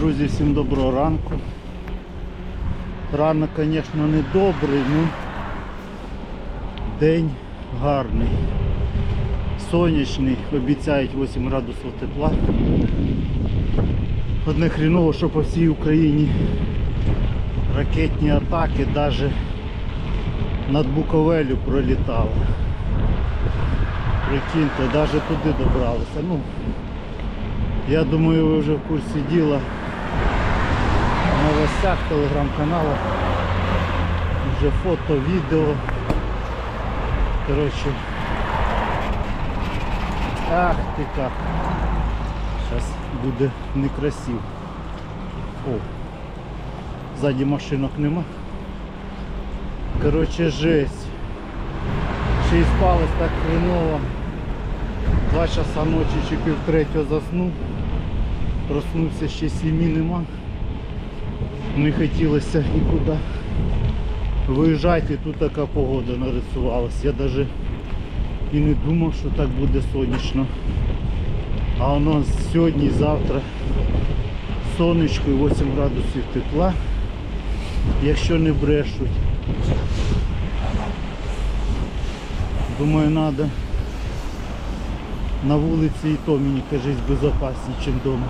Друзі, всім доброго ранку. Ранок, звісно, не добрий, ну день гарний. Сонячний, обіцяють 8 градусів тепла. Одне хріново, що по всій Україні ракетні атаки навіть над Буковелю пролітали. Прикиньте, навіть туди добралися. Ну, я думаю, ви вже в курсі діла новостях, телеграм-каналах. Вже фото, відео. Коротше. Ах ти как. Зараз буде некрасиво. О, ззаді машинок нема. Коротше, жесть. Ще й спалось так хреново. Два часа ночі чи пів третього заснув. Проснувся ще сімі нема. Не хотілося нікуди виїжджати, тут така погода нарисувалась. Я навіть і не думав, що так буде сонячно. А воно сьогодні і завтра сонечко і 8 градусів тепла, якщо не брешуть. Думаю, треба на вулиці і то мені кажись безпечніше, ніж вдома.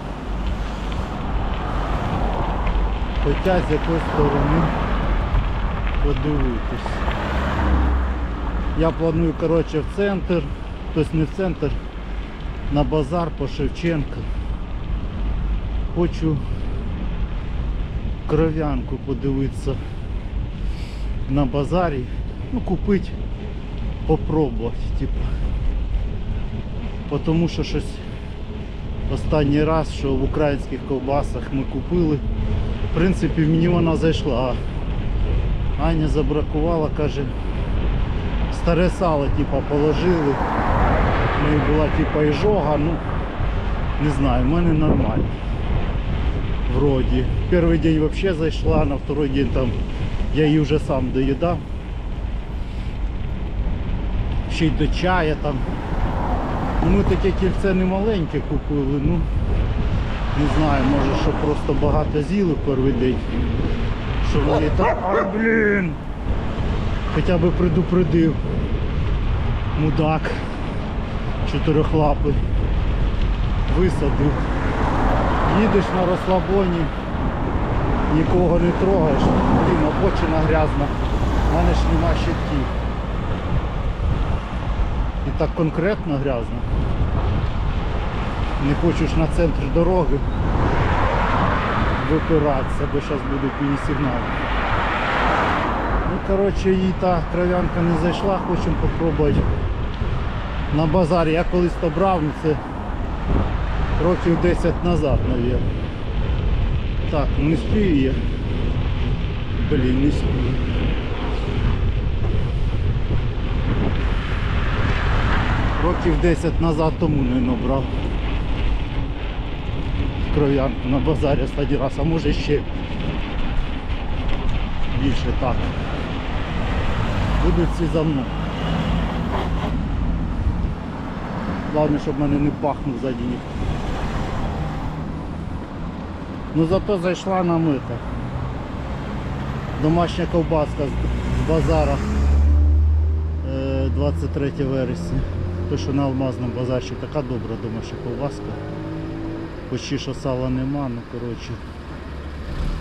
Хоча з якоїсь сторони подивитись. Я планую коротше, в центр, тобто не в центр, на базар по Шевченка. Хочу кров'янку подивитися на базарі. Ну, купити, попробувати, типу. Тому що щось останній раз, що в українських ковбасах ми купили. В принципі, мені вона зайшла. Аня забракувала, каже, старе сало типа, положили. В неї була типа іжога, ну не знаю, в мене нормально. Вроді. Перший день взагалі зайшла, на второй день там я її вже сам доїдав. Ще й до чая там. Ну, Ми таке кільце не маленьке купили, ну не знаю, може що просто багато з'їли перший день. Що вони так. Ай, блін! Хоча би предупредив. Мудак. Чотирьохлапий. Висадив. Їдеш на розслабоні, нікого не трогаєш. Блін, обочина грязна. У мене ж нема щитків. І так конкретно грязно. Не хочеш на центр дороги випиратися, бо зараз буде сигнал. Ну, коротше, їй та кров'янка не зайшла, хочемо попробувати на базарі. Я колись то брав, ну це років 10 назад, мабуть. Так, не спію я. Блін, не спію. Років 10 назад тому не набрав кров'янку на базарі останній раз, а може ще більше так. Будуть всі за мною. Головне, щоб мене не пахнув ззаді ніхто. Ну зато зайшла на мита. Домашня ковбаска з- базара е, 23 вересня. То, що на алмазному базарчі така добра домашня ковбаска. Почти що сала нема, ну коротше.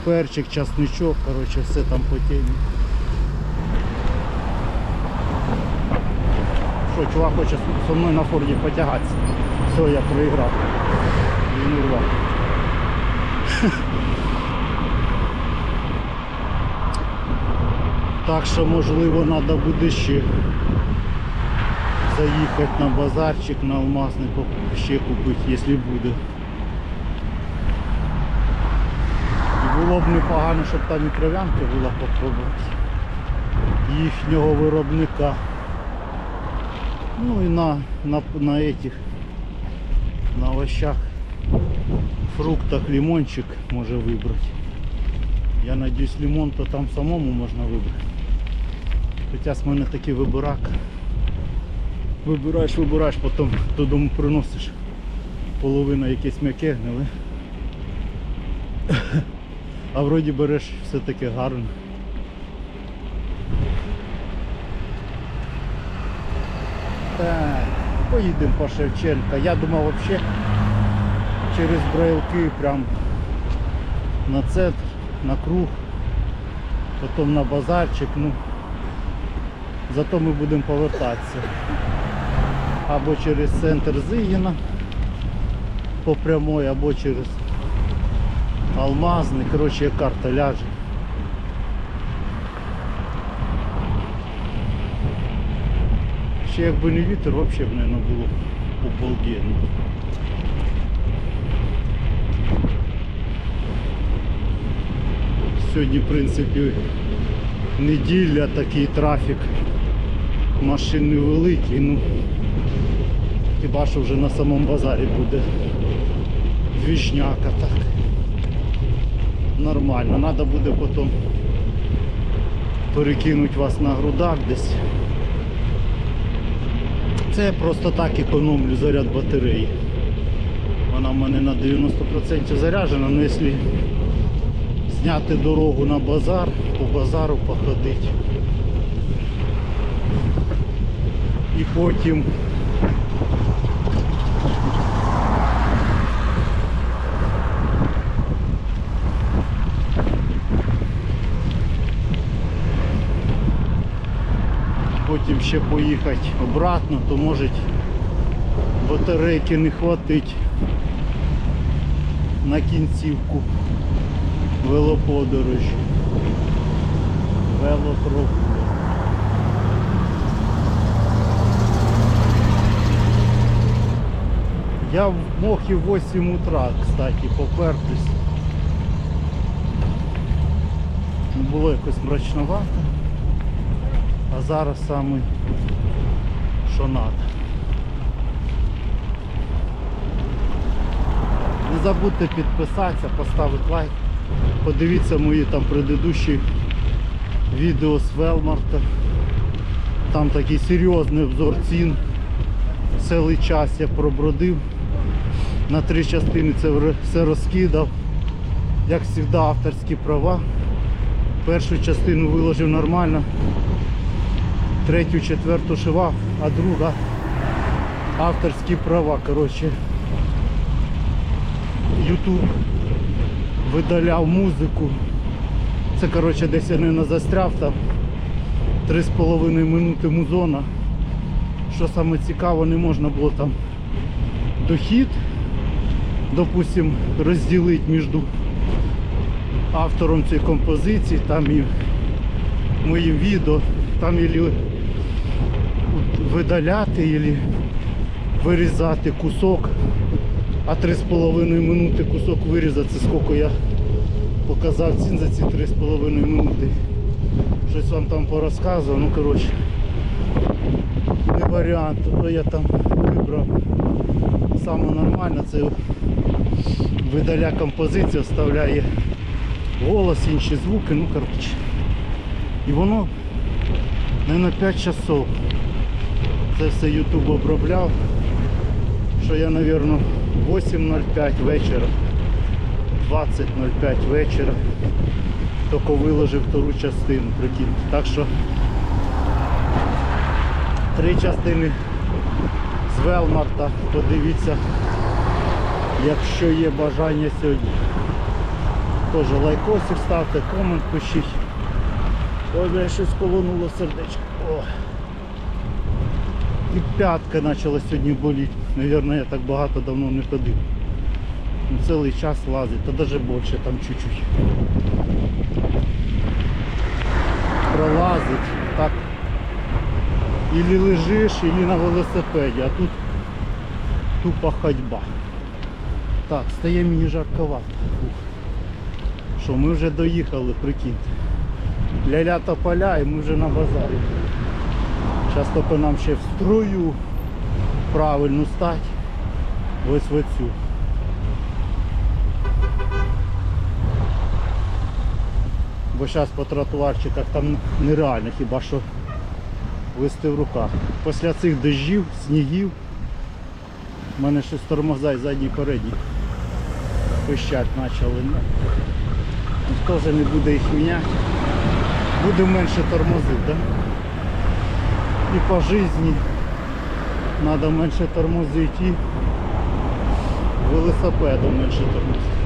Перчик, часничок, коротше, все там по темі. Що, чувак хоче зі мною на форді потягатися. Все, я проіграв. Він урвав. Так що можливо треба буде ще заїхати на базарчик, на алмазний ще купити, якщо буде. І було б непогано, щоб там і кров'янка була попробувати. Їхнього виробника. Ну і на, на, на этих, на овощах, фруктах лимончик може вибрати. Я надіюсь лимон то там самому можна вибрати. Хоча з мене такий вибирак. Вибираєш, вибираєш, потім додому приносиш половина якесь м'яке гниле. А вроді береш все-таки гарно. Так, поїдемо по Шевченка. Я думав взагалі через Браїлки прям на центр, на круг, потім на базарчик. Ну, зато ми будемо повертатися. Або через центр Зигіна по прямой, або через Алмазний. Коротше, як карта ляже. Ще якби не вітер, взагалі б, мабуть, було обалденно. Сьогодні, в принципі, неділя, такий трафік. Машин невеликий, ну хіба що вже на самому базарі буде двіжняка так. Нормально, треба буде потім перекинути вас на грудак десь. Це я просто так економлю заряд батареї. Вона в мене на 90% заряджена, але якщо зняти дорогу на базар, по базару походити. І потім потім ще поїхати обратно, то може батарейки не хватить на кінцівку велоподорожі. Велопрогулу. Я мог і в 8 утра, кстати, попертись. Було якось мрачновато. А зараз саме що надо. Не забудьте підписатися, поставити лайк. Подивіться мої там предыдущі відео з Велмарта. Там такий серйозний обзор цін. Цілий час я пробродив. На три частини це все розкидав. Як завжди авторські права. Першу частину виложив нормально третю, четверту шивав, а друга авторські права. Коротше, Ютуб видаляв музику. Це коротше десь я не застряв там 3,5 минути музона. Що саме цікаво, не можна було там дохід, допустим, розділити між автором цієї композиції там і моїм відео, там ілі видаляти, ілі вирізати кусок, а 3,5 минути кусок вирізати, це скільки я показав цін за ці 3,5 минути. Щось вам там порозказував, ну коротше, не варіант, то я там вибрав саме нормально, це видаля композицію, вставляє голос, інші звуки, ну коротше. І воно не на 5 часов. Це все YouTube обробляв, що я, мабуть, 8.05 вечора, 20.05 вечора тільки виложив втору частину, прикинь. Так що три частини з Велмарта, подивіться, якщо є бажання сьогодні. Теж лайкосик ставте, комент пишіть. Ой, бля, щось колонуло сердечко. О. І п'ятка почала сьогодні боліти. Навірно, я так багато давно не ходив. Ну, цілий час лазить, та навіть більше там чуть-чуть. Пролазить. Так. Ілі лежиш, ілі на велосипеді, а тут тупа ходьба. Так, стає мені жарковато. Що, ми вже доїхали, прикиньте. Ля-ля тополя і ми вже на базарі. Зараз тільки нам ще в струю правильно стати. Ось в оцю. Бо зараз по тротуарчиках там нереально хіба що вести в руках. Після цих дощів, снігів, в мене щось тормоза і задній передній пищать почали. Ну, Ніхто вже не буде їх міняти. Буде менше тормозити, да? І по житті треба менше тормозити і велосипедом менше тормозити.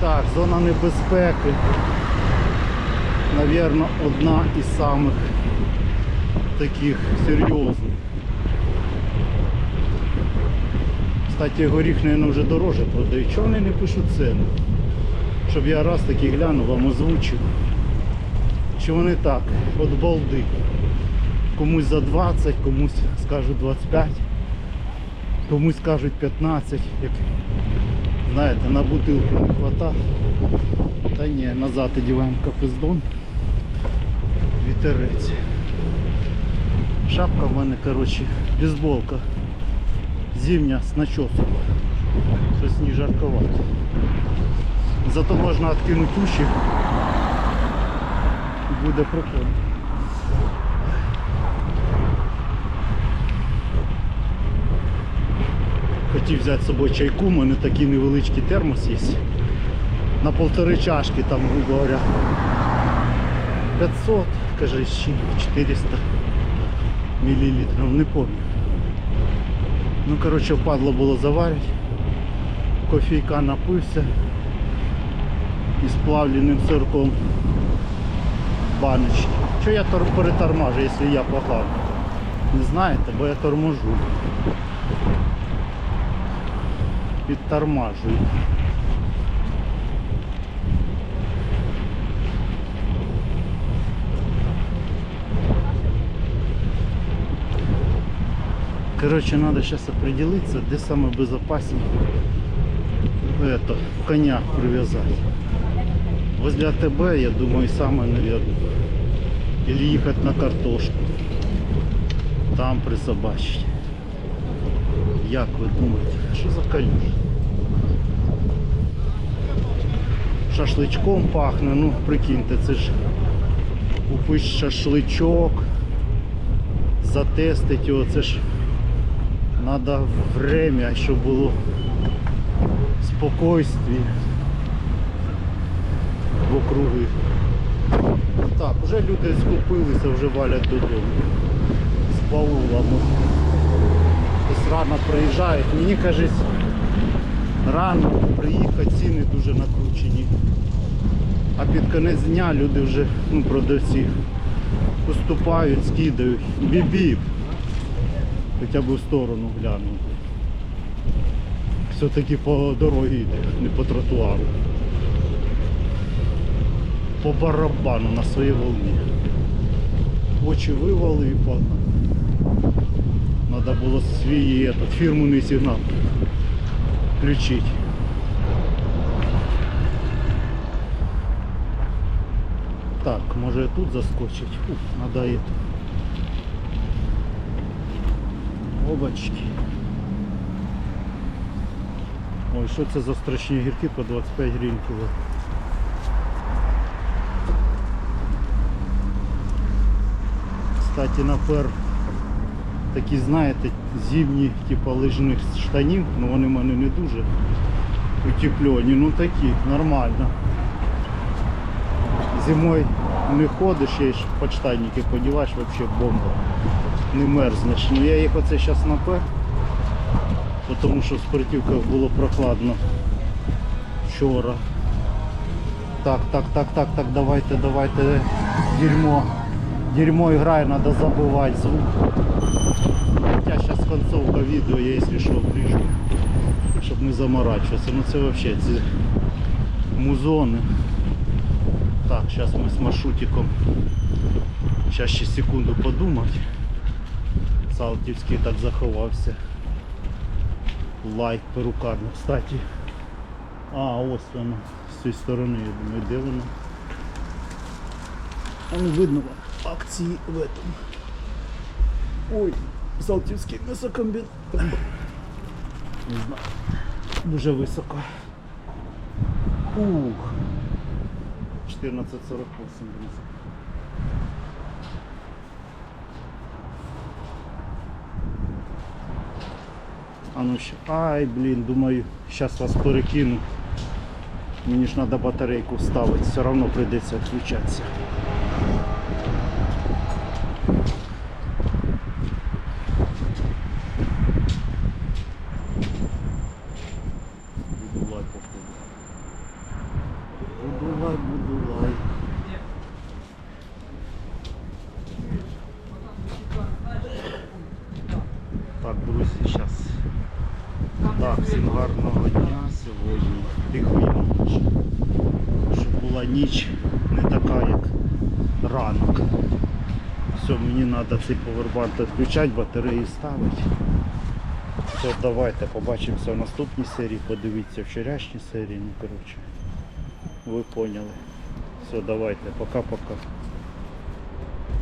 Так, зона небезпеки. Навірно, одна із самих таких серйозних. Кстати, горіх, мабуть, вже дороже продають. Чого вони не пишуть ціну? Щоб я раз таки глянув, вам озвучив. Чи вони так, от балди. Комусь за 20, комусь скажуть 25, комусь скажуть 15. Як, знаєте, на бутилку не хвата. Та ні, назад одіваємо капездон. Вітерець. Шапка в мене, коротше, бейсболка. Зимня з начосом. Щось не жарковато. Зато можна відкинути уші. Буде прикольно. Хотів взяти з собою чайку, у мене такий невеличкий термос є. На полтори чашки там, грубо говоря. 500, каже, чи 400 миллилитров, не помню. Ну, коротше, впадло було заварити. Кофійка напився із плавленим сирком баночки. Що я тор- переторможу, якщо я погано? Не знаєте, бо я торможу. Підтормажую. Короче, надо сейчас определиться, где самое безопаснее это, коня привязать. Возле АТБ, я думаю, самое, наверное. Или ехать на картошку. Там присобачить. Як ви думаєте? Що за калюш? Шашличком пахне, ну прикиньте, це ж купиш шашличок, затестить його, це ж треба время, щоб було спокойствие в округи. Так, вже люди скупилися, вже валять додому. З баулами. Рано приїжджають. Мені кажуть, рано приїхати, ціни дуже накручені. А під кінець дня люди вже, ну, продавці, поступають, скидають. Бібіп. Хоча б в сторону глянути. Все-таки по дорозі йде, не по тротуару. По барабану на своїй волні. Очі вивали і погнали. Надо було свій этот, фірмовий сигнал включить. Так, може і тут заскочить. Ух, надо это. Обачки. Ой, що це за страшні гірки по 25 гривень кіло. Кстати, на напер такі, знаєте, зимні, типу лижних штанів, ну вони в мене не дуже утеплені, ну такі, нормально. Зимою не ходиш, є ж подштанники подіваєш, взагалі бомба. Не мерзнеш. Ну я їх оце зараз напер, тому що в спортивках було прохладно вчора. Так, так, так, так, так, давайте, давайте. Дерьмо. Дерьмо грає, треба забивати звук. Хоча зараз концовка відео, я якщо що вріжу, щоб не заморачуватися. Ну це взагалі ці музони. Так, зараз ми з маршрутиком. Зараз ще секунду подумати. Салтівський так заховався. Лайк перукарня. Кстати. А, ось воно. З цієї сторони, я думаю, де воно. А ну видно вам акції в этом. Ой, Салтівський м'ясокомбін. Не знаю. Дуже високо. Ух. 14.48, друзі. А ну ще. Ай, блін, думаю, зараз вас перекину. Мені ж треба батарейку вставити, все одно прийдеться відключатися. Буду лай походу. Буду лай, буду лай. Так, друзі, зараз. Так, всім гарного дня сьогодні. Тихої ночі. Щоб була ніч не така, як ранок. Все, мені треба цей повербанк відключати, батареї ставити. Все, давайте побачимося в наступній серії, подивіться вчорашні серії, ну коротше. Ви поняли. Все, давайте, пока-пока.